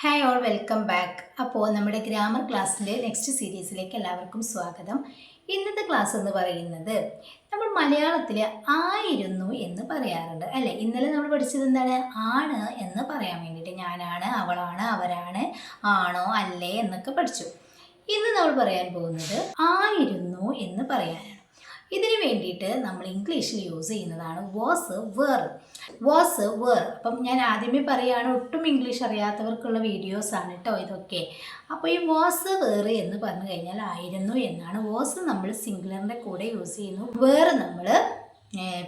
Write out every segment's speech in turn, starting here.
Hi all welcome back അപ്പോൾ നമ്മുടെ grammar ക്ലാസ്സിന്റെ നെക്സ്റ്റ് സീരീസിലേക്ക് എല്ലാവർക്കും സ്വാഗതം. ഇന്നത്തെ ക്ലാസ് എന്ന് പറയുന്നത് നമ്മൾ മലയാളത്തിൽ ആയിരുന്നു എന്ന് പറയാറുണ്ട്. അല്ലെ? ഇന്നലെ നമ്മൾ പഠിച്ചത് എന്താണ്? ആണ് എന്ന് പറയാൻ വേണ്ടിയിട്ട് ഞാനാണ് അവളാണ് അവരാണ് ആണോ അല്ലേ എന്നൊക്കെ പഠിച്ചു. ഇന്ന് നമ്മൾ പറയാൻ പോകുന്നത് ആയിരുന്നു എന്ന് പറയാനാണ്. ഇതിനു വേണ്ടിയിട്ട് നമ്മൾ ഇംഗ്ലീഷിൽ യൂസ് ചെയ്യുന്നതാണ് വാസ് വേർ വാസ് വേർ അപ്പം ഞാൻ ആദ്യമേ പറയുകയാണ് ഒട്ടും ഇംഗ്ലീഷ് അറിയാത്തവർക്കുള്ള വീഡിയോസ് ആണ് കേട്ടോ ഇതൊക്കെ. അപ്പോൾ ഈ വാസ് വേർ എന്ന് പറഞ്ഞു കഴിഞ്ഞാൽ ആയിരുന്നു എന്നാണ്. വാസ് നമ്മൾ സിംഗുലറിന്റെ കൂടെ യൂസ് ചെയ്യുന്നു. വേർ നമ്മൾ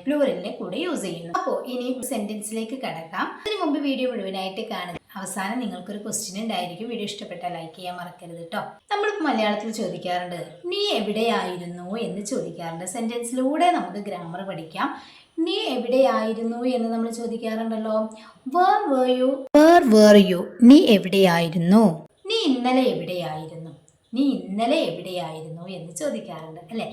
പ്ലൂറലിന്റെ കൂടെ യൂസ് ചെയ്യുന്നു. അപ്പോൾ ഇനി സെന്റൻസിലേക്ക് കടക്കാം. അതിന് മുമ്പ് വീഡിയോ മുഴുവനായിട്ട് കാണുക. അവസാനം നിങ്ങൾക്കൊരു ക്വസ്റ്റ്യൻ ഉണ്ടായിരിക്കും. വീഡിയോ ഇഷ്ടപ്പെട്ടാൽ ലൈക്ക് ചെയ്യാൻ മറക്കരുത് കേട്ടോ നമ്മൾ മലയാളത്തിൽ ചോദിക്കാറുണ്ട് നീ എവിടെയായിരുന്നു? എന്ന് ചോദിക്കാറുണ്ട്. സെന്റൻസിലൂടെ നമുക്ക് ഗ്രാമർ പഠിക്കാം. നീ എവിടെയായിരുന്നു എന്ന് നമ്മൾ ചോദിക്കാറുണ്ടല്ലോ. Where were you where were you നീ എവിടെയായിരുന്നു? നീ ഇന്നലെ എവിടെയായിരുന്നു? നീ ഇന്നലെ എവിടെയായിരുന്നു എന്ന് ചോദിക്കാറുണ്ട് അല്ലേ?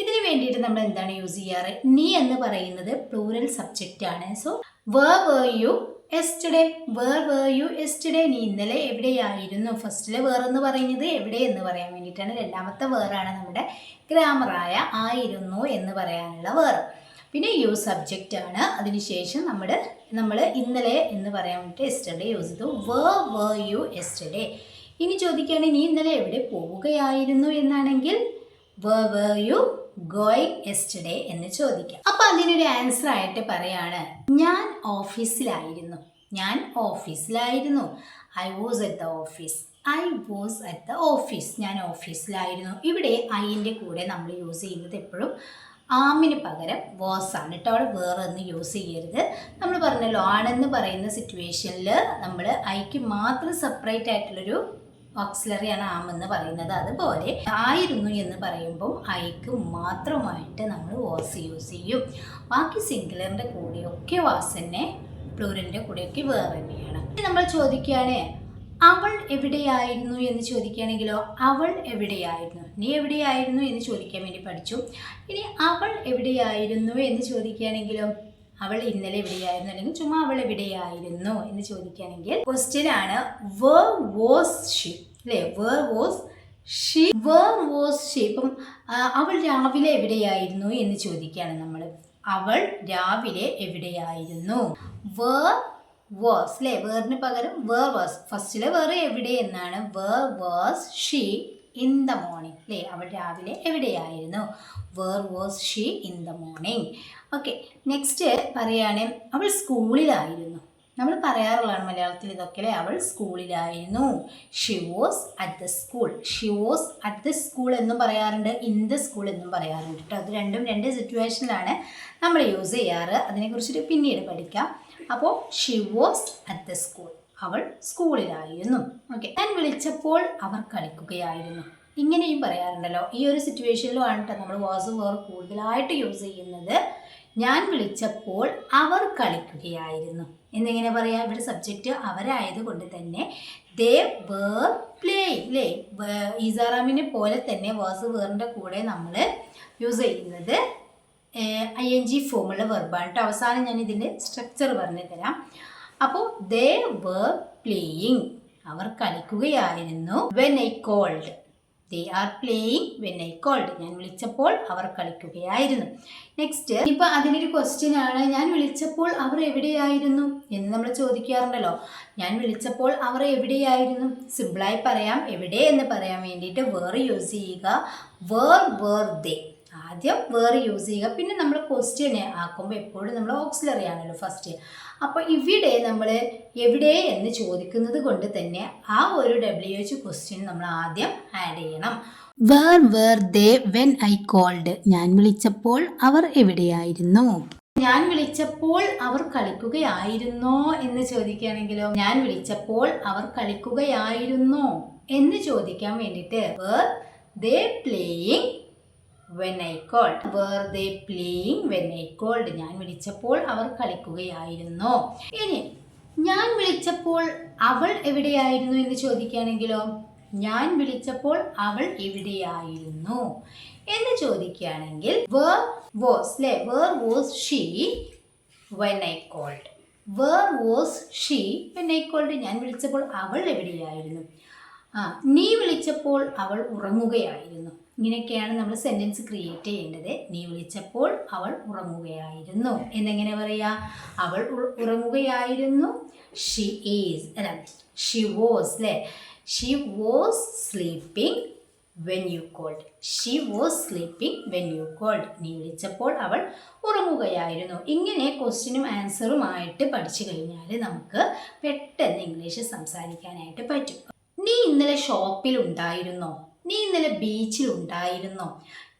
ഇതിന് വേണ്ടിയിട്ട് നമ്മൾ എന്താണ് യൂസ് ചെയ്യാറ്? നീ എന്ന് പറയുന്നത് പ്ലൂറൽ സബ്ജക്റ്റ് ആണ്. So where were you yesterday where were you yesterday നീ ഇന്നലെ എവിടെയായിരുന്നു? ഫസ്റ്റിലെ വേർ എന്ന് പറയുന്നത് എവിടെ എന്ന് പറയാൻ വേണ്ടിയിട്ടാണ്. രണ്ടാമത്തെ വേറാണ് നമ്മുടെ ഗ്രാമറായ ആയിരുന്നു എന്ന് പറയാനുള്ള വേർ പിന്നെ യു സബ്ജക്റ്റ് ആണ്. അതിനുശേഷം നമ്മൾ നമ്മൾ ഇന്നലെ എന്ന് പറയാൻ വേണ്ടിയിട്ട് എസ്റ്റർഡേ യൂസ് ചെയ്തു. വേ വേ യു എസ്റ്റർഡേ ഇനി ചോദിക്കുകയാണെങ്കിൽ നീ ഇന്നലെ എവിടെ പോവുകയായിരുന്നു എന്നാണെങ്കിൽ where were you going yesterday എന്ന് ചോദിക്കാം. അപ്പൊ അതിനൊരു ആൻസർ ആയിട്ട് പറയാണ് ഞാൻ ഓഫീസിലായിരുന്നു ഞാൻ ഓഫീസിലായിരുന്നു I was at the office I was at the office ഞാൻ ഓഫീസിലായിരുന്നു ഇവിടെ ഐന്റെ കൂടെ നമ്മൾ യൂസ് ചെയ്യുന്നത് എപ്പോഴും ആമിന് പകരം വാസ് ആണ് കേട്ടോ അവിടെ വേറെ ഒന്നും യൂസ് ചെയ്യരുത്. നമ്മൾ പറഞ്ഞല്ലോ ആണെന്ന് പറയുന്ന സിറ്റുവേഷനിൽ നമ്മൾ ഐക്ക് മാത്രം സെപ്പറേറ്റ് ആയിട്ടുള്ളൊരു ഓക്സിലറിയാണ് ആം എന്ന് പറയുന്നത്. അതുപോലെ ആയിരുന്നു എന്ന് പറയുമ്പോൾ ഐക്ക് മാത്രമായിട്ട് നമ്മൾ വാസ് യൂസ് ചെയ്യും. ബാക്കി സിംഗുലറിന്റെ കൂടെയൊക്കെ വാസ് തന്നെ പ്ലൂരലിന്റെ കൂടെയൊക്കെ വേറെ തന്നെയാണ്. നമ്മൾ ചോദിക്കുകയാണ് അവൾ എവിടെയായിരുന്നു എന്ന് ചോദിക്കുകയാണെങ്കിലോ അവൾ എവിടെയായിരുന്നു? നീ എവിടെയായിരുന്നു എന്ന് ചോദിക്കാൻ വേണ്ടി പഠിച്ചു. ഇനി അവൾ എവിടെയായിരുന്നു എന്ന് ചോദിക്കുകയാണെങ്കിലോ? അവൾ ഇന്നലെ എവിടെയായിരുന്നു? അല്ലെങ്കിൽ ചുമ്മാ അവൾ എവിടെയായിരുന്നു എന്ന് ചോദിക്കുകയാണെങ്കിൽ ക്വസ്റ്റ്യൻ ആണ് വേർ വാസ് ഷി അല്ലേ? Where was she where was she ഇപ്പം അവൾ രാവിലെ എവിടെയായിരുന്നു? എന്ന് ചോദിക്കുകയാണ് നമ്മൾ. അവൾ രാവിലെ എവിടെയായിരുന്നു? വേർ വാസ് അല്ലേ? വേറിന് പകരം വേർ വാസ് ഫസ്റ്റിലെ വേർ എവിടെ? എന്നാണ്. Where was she in the morning അല്ലേ അവൾ രാവിലെ എവിടെയായിരുന്നു? Where was she in the morning okay next പറയുകയാണ് അവൾ സ്കൂളിലായിരുന്നു. നമ്മൾ പറയാറുള്ളതാണ് മലയാളത്തിൽ ഇതൊക്കെ അല്ലേ അവൾ സ്കൂളിലായിരുന്നു. She was at the school she was at the school എന്നും പറയാറുണ്ട് ഇൻ ദ സ്കൂൾ എന്നും പറയാറുണ്ട് കേട്ടോ അത് രണ്ടും രണ്ട് സിറ്റുവേഷനിലാണ് നമ്മൾ യൂസ് ചെയ്യാറ്. അതിനെക്കുറിച്ചിട്ട് പിന്നീട് പഠിക്കാം. അപ്പോൾ she was at the school അവൾ സ്കൂളിലായിരുന്നു. ഓക്കെ ഞാൻ വിളിച്ചപ്പോൾ അവർ കളിക്കുകയായിരുന്നു. ഇങ്ങനെയും പറയാറുണ്ടല്ലോ. ഈ ഒരു സിറ്റുവേഷനിലുമാണ് കേട്ടോ നമ്മൾ വാസ് വേർ കൂടുതലായിട്ട് യൂസ് ചെയ്യുന്നത്. ഞാൻ വിളിച്ചപ്പോൾ അവർ കളിക്കുകയായിരുന്നു. എന്നിങ്ങനെ പറയാം. ഇവിടെ സബ്ജക്റ്റ് അവരായത് കൊണ്ട് തന്നെ ദേ വേർ പ്ലേ ഇല്ലേ ഈസാറാമിനെ പോലെ തന്നെ വാസ് വേറിന്റെ കൂടെ നമ്മൾ യൂസ് ചെയ്യുന്നത്. ഐ എൻ ജി ഫോമുള്ള വെർബാണ് കേട്ടോ അവസാനം ഞാൻ ഇതിന്റെ സ്ട്രക്ചർ പറഞ്ഞു തരാം അപ്പോൾ ദേ വേർ പ്ലേയിങ് അവർ കളിക്കുകയായിരുന്നു. When I called they are playing when I called ഞാൻ വിളിച്ചപ്പോൾ അവർ കളിക്കുകയായിരുന്നു. നെക്സ്റ്റ് ഇപ്പം അതിനൊരു ക്വസ്റ്റ്യൻ ആണ്. ഞാൻ വിളിച്ചപ്പോൾ അവർ എവിടെയായിരുന്നു എന്ന് നമ്മൾ ചോദിക്കാറുണ്ടല്ലോ. ഞാൻ വിളിച്ചപ്പോൾ അവർ എവിടെയായിരുന്നു? സിമ്പിളായി പറയാം. എവിടെ എന്ന് പറയാൻ വേണ്ടിയിട്ട് വേർ യൂസ് ചെയ്യുക. വേർ വേർ ദേ ആദ്യം വേർ യൂസ് ചെയ്യുക. പിന്നെ നമ്മൾ ക്വസ്റ്റ്യനെ ആക്കുമ്പോൾ എപ്പോഴും നമ്മൾ ഓക്സിലറി ആണല്ലോ ഫസ്റ്റ് അപ്പോൾ ഇവിടെ നമ്മൾ എവിടെ എന്ന് ചോദിക്കുന്നത് കൊണ്ട് തന്നെ ആ ഒരു ഡബ്ല്യു എച്ച് ക്വസ്റ്റ്യൻ നമ്മൾ ആദ്യം ആഡ് ചെയ്യണം. Where were they when I called ഞാൻ വിളിച്ചപ്പോൾ അവർ എവിടെയായിരുന്നു? ഞാൻ വിളിച്ചപ്പോൾ അവർ കളിക്കുകയായിരുന്നോ എന്ന് ചോദിക്കുകയാണെങ്കിലോ ഞാൻ വിളിച്ചപ്പോൾ അവർ കളിക്കുകയായിരുന്നോ എന്ന് ചോദിക്കാൻ വേണ്ടിയിട്ട് were they playing when I called were they playing when I called ഞാൻ വിളിച്ചപ്പോൾ അവർ കളിക്കുകയായിരുന്നു? ഇനി ഞാൻ വിളിച്ചപ്പോൾ അവൾ എവിടെയായിരുന്നു എന്ന് ചോദിക്കുകയാണെങ്കിലോ? ഞാൻ വിളിച്ചപ്പോൾ അവൾ എവിടെയായിരുന്നു എന്ന് ചോദിക്കുകയാണെങ്കിൽ വേർ വോസ് അല്ലേ where was she when I called where was she when I called ഞാൻ വിളിച്ചപ്പോൾ അവൾ എവിടെയായിരുന്നു? ആ നീ വിളിച്ചപ്പോൾ അവൾ ഉറങ്ങുകയായിരുന്നു. ഇങ്ങനെയൊക്കെയാണ് നമ്മൾ സെന്റൻസ് ക്രിയേറ്റ് ചെയ്യേണ്ടത്. നീ വിളിച്ചപ്പോൾ അവൾ ഉറങ്ങുകയായിരുന്നു. എന്നെങ്ങനെ പറയാ? അവൾ ഉറങ്ങുകയായിരുന്നു. ഷി ഈസ് അല്ല ഷി വാസ് അല്ലേ she was sleeping when you called she was sleeping when you called നീ വിളിച്ചപ്പോൾ അവൾ ഉറങ്ങുകയായിരുന്നു. ഇങ്ങനെ ക്വസ്റ്റ്യനും ആൻസറുമായിട്ട് പഠിച്ചു കഴിഞ്ഞാൽ നമുക്ക് പെട്ടെന്ന് ഇംഗ്ലീഷ് സംസാരിക്കാനായിട്ട് പറ്റും. നീ ഇന്നലെ ഷോപ്പിൽ ഉണ്ടായിരുന്നോ? നീ ഇന്നലെ ബീച്ചിൽ ഉണ്ടായിരുന്നോ?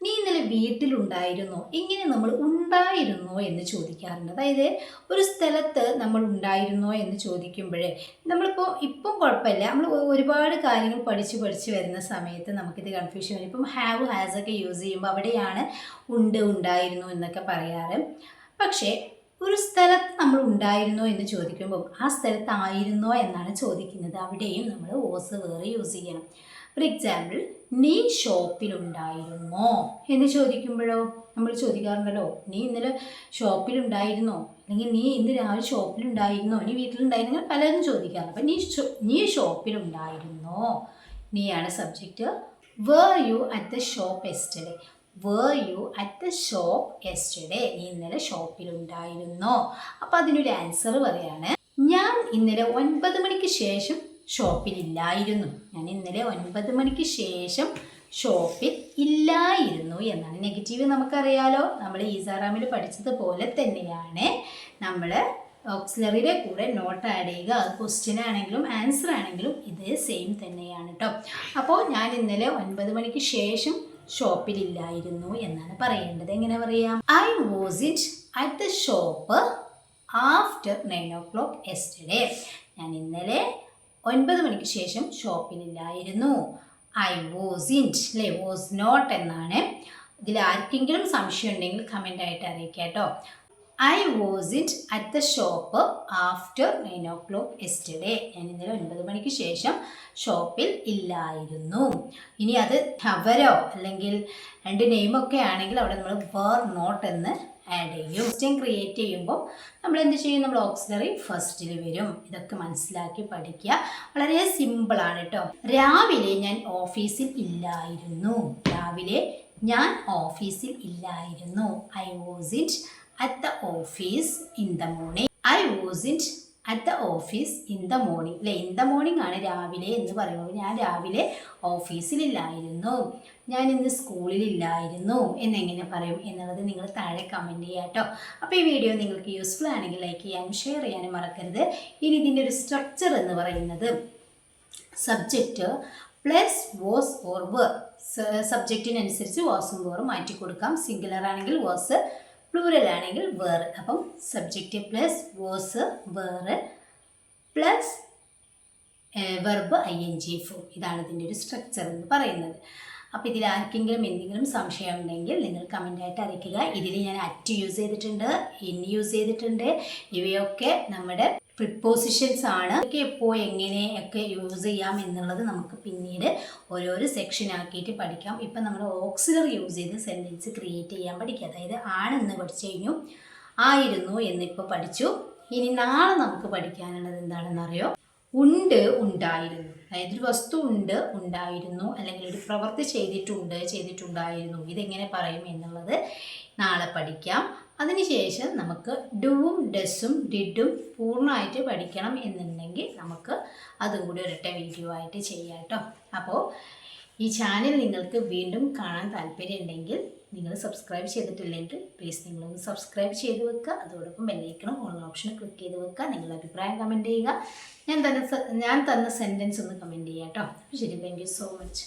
നീ ഇന്നലെ വീട്ടിലുണ്ടായിരുന്നോ? ഇങ്ങനെ നമ്മൾ ഉണ്ടായിരുന്നോ എന്ന് ചോദിക്കാറുണ്ട്. അതായത് ഒരു സ്ഥലത്ത് നമ്മൾ ഉണ്ടായിരുന്നോ എന്ന് ചോദിക്കുമ്പോഴേ നമ്മളിപ്പോൾ ഇപ്പം കുഴപ്പമില്ല. നമ്മൾ ഒരുപാട് കാര്യങ്ങൾ പഠിച്ച് പഠിച്ച് വരുന്ന സമയത്ത് നമുക്കിത് കൺഫ്യൂഷൻ വരും. ഇപ്പം ഹാവ് ഹാസ് ഒക്കെ യൂസ് ചെയ്യുമ്പോൾ അവിടെയാണ് ഉണ്ട് ഉണ്ടായിരുന്നു എന്നൊക്കെ പറയാറ്. പക്ഷേ ഒരു സ്ഥലത്ത് നമ്മൾ ഉണ്ടായിരുന്നോ എന്ന് ചോദിക്കുമ്പോൾ ആ സ്ഥലത്ത് ആയിരുന്നോ എന്നാണ് ചോദിക്കുന്നത്. അവിടെയും നമ്മൾ ഓസ് വേറെ യൂസ് ചെയ്യണം. ഫോർ എക്സാമ്പിൾ നീ ഷോപ്പിലുണ്ടായിരുന്നോ? എന്ന് ചോദിക്കുമ്പോഴോ നമ്മൾ ചോദിക്കാറുണ്ടല്ലോ നീ ഇന്നലെ ഷോപ്പിലുണ്ടായിരുന്നോ? അല്ലെങ്കിൽ നീ ഇന്ന് രാവിലെ ഷോപ്പിലുണ്ടായിരുന്നോ? നീ വീട്ടിലുണ്ടായിരുന്നോ? പലരും ചോദിക്കാറുണ്ട്. അപ്പം നീ നീ ഷോപ്പിലുണ്ടായിരുന്നോ? നീയാണ് subject were you at the shop yesterday were you at the shop yesterday നീ ഇന്നലെ ഷോപ്പിലുണ്ടായിരുന്നോ? അപ്പം അതിനൊരു ആൻസർ പറയാണ് ഞാൻ ഇന്നലെ ഒൻപത് മണിക്ക് ശേഷം ഷോപ്പിലില്ലായിരുന്നു. ഞാൻ ഇന്നലെ ഒൻപത് മണിക്ക് ശേഷം ഷോപ്പിൽ ഇല്ലായിരുന്നു എന്നാണ്. നെഗറ്റീവ് നമുക്കറിയാലോ. നമ്മൾ ഈസാറാമിൽ പഠിച്ചതുപോലെ തന്നെയാണ്. നമ്മൾ ഓക്സിലറിയുടെ കൂടെ നോട്ട് ആഡ് ചെയ്യുക. അത് ക്വസ്റ്റ്യൻ ആണെങ്കിലും ആൻസർ ആണെങ്കിലും ഇത് സെയിം തന്നെയാണ് കേട്ടോ അപ്പോൾ ഞാൻ ഇന്നലെ ഒൻപത് മണിക്ക് ശേഷം ഷോപ്പിലില്ലായിരുന്നു എന്നാണ് പറയേണ്ടത്. എങ്ങനെ പറയാം? I was it at the shop after nine o'clock yesterday ഞാൻ ഇന്നലെ ഒൻപത് മണിക്ക് ശേഷം ഷോപ്പിലില്ലായിരുന്നു ഐ വാസ് ഇന്റ് അല്ലേ വാസ് നോട്ട് എന്നാണ്. ഇതിൽ ആർക്കെങ്കിലും സംശയം ഉണ്ടെങ്കിൽ കമന്റ് ആയിട്ട് അറിയിക്കാം കേട്ടോ. I was it at the shop after nine o'clock yesterday ഞാൻ ഇന്നലെ ഒൻപത് മണിക്ക് ശേഷം ഷോപ്പിൽ ഇല്ലായിരുന്നു. ഇനി അത് അവരോ അല്ലെങ്കിൽ രണ്ട് നെയിമൊക്കെ ആണെങ്കിൽ അവിടെ നമ്മൾ വേർ നോട്ട് എന്ന് ആഡ് ചെയ്യും ക്വസ്റ്റ്യൻ ക്രിയേറ്റ് ചെയ്യുമ്പോൾ നമ്മൾ എന്ത് ചെയ്യും? നമ്മൾ ഓക്സിലറി ഫസ്റ്റിൽ വരും. ഇതൊക്കെ മനസ്സിലാക്കി പഠിക്കുക. വളരെ സിമ്പിളാണ് കേട്ടോ രാവിലെ ഞാൻ ഓഫീസിൽ ഇല്ലായിരുന്നു. രാവിലെ ഞാൻ ഓഫീസിൽ ഇല്ലായിരുന്നു. I was in at the office in the morning I was in at the office in the morning അല്ലെ ഇൻ ദ മോർണിംഗ് ആണ് രാവിലെ എന്ന് പറയുമ്പോൾ ഞാൻ രാവിലെ ഓഫീസിലില്ലായിരുന്നു ഞാൻ ഇന്ന് സ്കൂളിലില്ലായിരുന്നു എന്നെങ്ങനെ പറയും എന്നുള്ളത് നിങ്ങൾ താഴെ കമന്റ് ചെയ്യുക കേട്ടോ. അപ്പോൾ ഈ വീഡിയോ നിങ്ങൾക്ക് യൂസ്ഫുൾ ആണെങ്കിൽ ലൈക്ക് ചെയ്യാനും ഷെയർ ചെയ്യാനും മറക്കരുത്. ഇനി ഇതിന്റെ ഒരു സ്ട്രക്ചർ എന്ന് പറയുന്നത് subject plus was or were സബ്ജക്റ്റിനനുസരിച്ച് വാസും വേറും മാറ്റി കൊടുക്കാം. സിംഗുലർ ആണെങ്കിൽ വാസ് പ്ലൂറൽ ആണെങ്കിൽ വേർ അപ്പം subject plus was were plus verb I N G form ഇതാണ് ഇതിന്റെ ഒരു സ്ട്രക്ചർ എന്ന് പറയുന്നത്. അപ്പോൾ ഇതിൽ ആർക്കെങ്കിലും എന്തെങ്കിലും സംശയം ഉണ്ടെങ്കിൽ നിങ്ങൾ കമന്റായിട്ട് അറിയിക്കുക. ഇതിൽ ഞാൻ അറ്റ് യൂസ് ചെയ്തിട്ടുണ്ട് ഇൻ യൂസ് ചെയ്തിട്ടുണ്ട്. ഇവയൊക്കെ നമ്മുടെ പ്രിപ്പോസിഷൻസ് ആണ്. ഒക്കെ എപ്പോൾ എങ്ങനെയൊക്കെ യൂസ് ചെയ്യാം എന്നുള്ളത് നമുക്ക് പിന്നീട് ഓരോരോ സെക്ഷൻ ആക്കിയിട്ട് പഠിക്കാം. ഇപ്പം നമ്മൾ ഓക്സിലർ യൂസ് ചെയ്ത് സെന്റൻസ് ക്രിയേറ്റ് ചെയ്യാൻ പഠിക്കുക. അതായത് ആണെന്ന് പഠിച്ചു കഴിഞ്ഞു ആയിരുന്നു എന്നിപ്പോൾ പഠിച്ചു. ഇനി നാളെ നമുക്ക് പഠിക്കാനുള്ളത് എന്താണെന്ന് അറിയോ ഉണ്ട് ഉണ്ടായിരുന്നു. അതായത് ഒരു വസ്തു ഉണ്ട് ഉണ്ടായിരുന്നു. അല്ലെങ്കിൽ ഒരു പ്രവൃത്തി ചെയ്തിട്ടുണ്ട് ചെയ്തിട്ടുണ്ടായിരുന്നു. ഇതെങ്ങനെ പറയും എന്നുള്ളത് നാളെ പഠിക്കാം. അതിനുശേഷം നമുക്ക് ഡുവും ഡെസ്സും ഡിഡും പൂർണമായിട്ട് പഠിക്കണം എന്നുണ്ടെങ്കിൽ നമുക്ക് അതും കൂടി ഒരൊറ്റ വീഡിയോ ആയിട്ട് ചെയ്യാം കേട്ടോ. അപ്പോൾ ഈ ചാനൽ നിങ്ങൾക്ക് വീണ്ടും കാണാൻ താല്പര്യമുണ്ടെങ്കിൽ നിങ്ങൾ സബ്സ്ക്രൈബ് ചെയ്തിട്ടില്ലെങ്കിൽ പ്ലീസ് നിങ്ങളൊന്ന് സബ്സ്ക്രൈബ് ചെയ്ത് വെക്കുക. അതോടൊപ്പം ബെല്ലൈക്കണം ഓൺ ഓപ്ഷൻ ക്ലിക്ക് ചെയ്ത് വെക്കുക. നിങ്ങളുടെ അഭിപ്രായം കമന്റ് ചെയ്യുക. ഞാൻ തന്നെ ഞാൻ തന്ന സെന്റൻസ് ഒന്ന് കമന്റ് ചെയ്യാം കേട്ടോ ശരി താങ്ക് യു സോ മച്ച്